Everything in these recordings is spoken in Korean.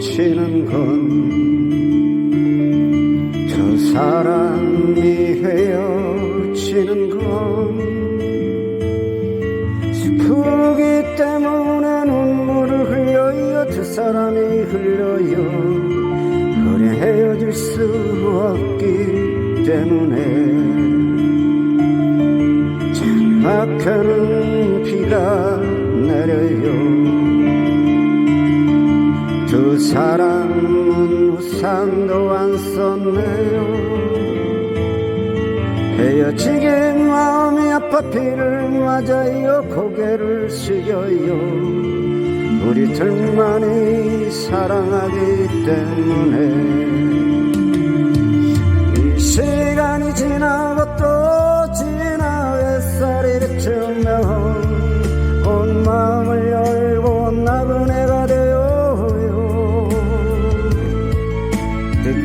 멀어지는 건 저 사람이 헤어지는 건 슬프기 때문에 눈물을 흘려요. 두 사람이 흘려요. 그래 헤어질 수 없기 때문에 장막하는 비가 사람은 우산도 안 썼네요. 헤어지게 마음이 아파 피를 맞아요. 고개를 숙여요. 우리 둘만이 사랑하기 때문에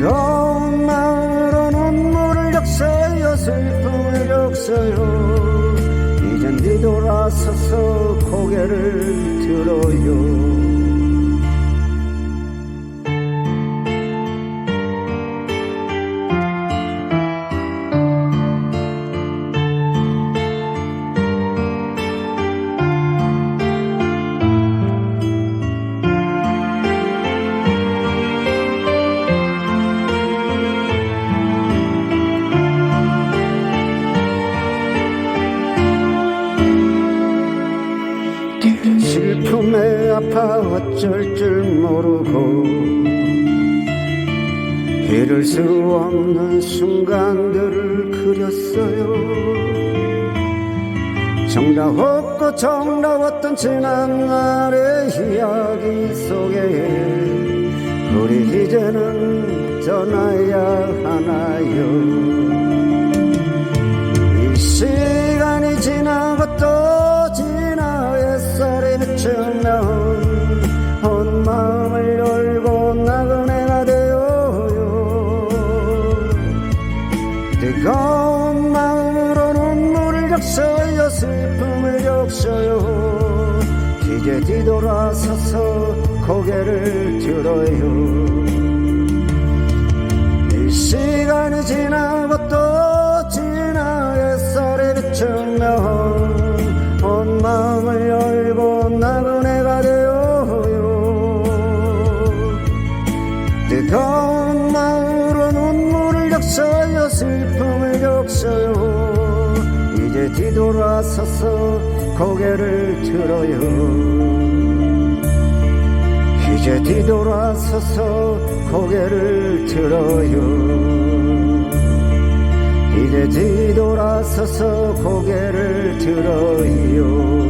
마음으로 눈물을 적셔요 슬픔을 적셔요 이젠 뒤돌아서서 고개를 들어요 슬픔에 아파 어쩔 줄 모르고 이룰 수 없는 순간들을 그렸어요. 정답 없고 정답 없던 지난 날의 이야기 속에 우리 이제는 떠나야 하나요 뜨거운 마음으로 눈물을 적셔요 슬픔을 적셔요. 이제 뒤돌아서서 고개를 들어요. 이 시간이 지나고 또 지나 햇살이 비추면 온 마음을 열고 나그네가 되어요. 뜨거운 마음 적셔요 슬픔을 적셔요. 이제 뒤돌아서서 고개를 들어요. 이제 뒤돌아서서 고개를 들어요. 이제 뒤돌아서서 고개를 들어요